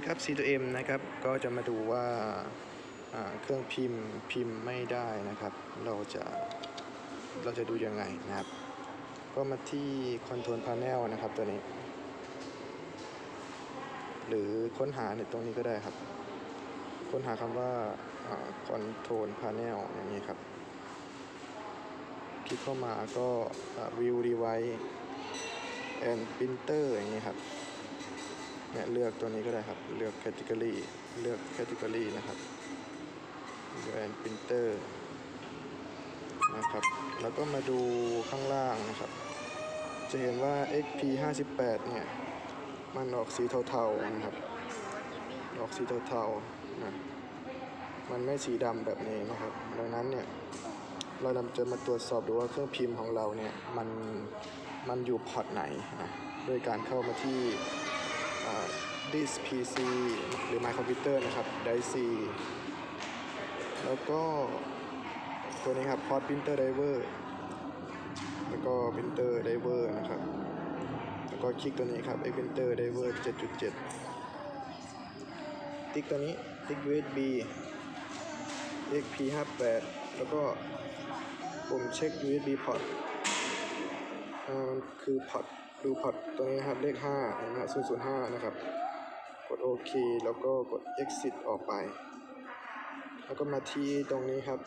ดีครับ C2M นะครับ ก็จะมาดูว่าเครื่องพิมพ์พิมพ์ไม่ได้นะครับ เราจะเราจะดูยังไงนะครับ ก็มาที่ Control Panel นะครับตัวนี้ หรือค้นหาในตรงนี้ก็ได้ครับ ค้นหาคำว่าคอ่า Control Panel อย่างนี้ครับ คลิกเข้ามาก็ View Device and Printer อย่างนี้ครับ เนี่ยเลือกตัวนี้ก็ได้ครับ เลือก category เลือก category นะครับ and printer นะครับ แล้วก็มาดูข้างล่างนะครับ จะเห็นว่า XP 58เนี่ย มันออกสีเทาๆนะครับ ออกสีเทาๆนะ มันไม่สีดำแบบนี้นะครับ ดังนั้นเนี่ย เราจะมาตรวจสอบดูว่าเครื่องพิมพ์ของเราเนี่ย มัน มันอยู่พอร์ตไหนนะ โดยการเข้ามาที่ ดิสพีซีหรือไมค์คอมพิวเตอร์นะครับไดซีแล้วก็ตัวนี้ครับพอดพิมพ์เตอร์ไดเวอร์แล้วก็พิมพ์เตอร์ไดเวอร์นะครับแล้วก็คลิกตัวนี้ครับไอพิมพ์เตอร์ไดเวอร์เจ็ดจุดเจ็ดติ๊กตัวนี้ติ๊กวีดบีเอ็กพีห้าแปดแล้วก็ปุ่มเช็ค USB port คือพอร์ต ดูพอร์ตตัวนี้นะครับเลข5นไหมฮะ005 นะครับ กดโอเคแล้วก็กด exit ออกไป แล้วก็มาที่ตรงนี้ครับ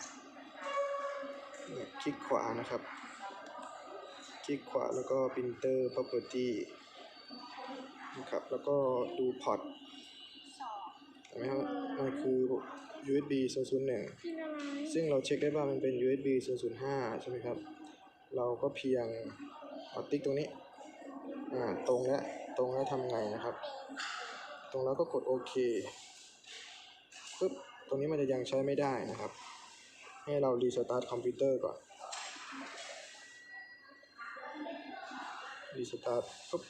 คลิกขวานะครับ คลิกขวาแล้วก็ printer property นะครับ แล้วก็ดูพอร์ตเห็นไหมครับมันคือ USB 001 ซึ่งเราเช็คได้ว่ามันเป็น USB 005 ใช่ไหมครับ เราก็เพียงเอาติ๊กตรงนี้ อ่าตรงแล้วตรงแล้วทำไงนะครับ ตรงแล้วก็กดโอเคปึ๊บตรงนี้มันจะยังใช้ไม่ได้นะครับ ให้เรารีสตาร์ทคอมพิวเตอร์ก่อนรีสตาร์ทปึ๊บ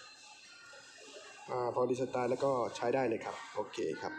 อ่าพอรีสตาร์ทแล้วก็ใช้ได้เลยครับ โอเคครับ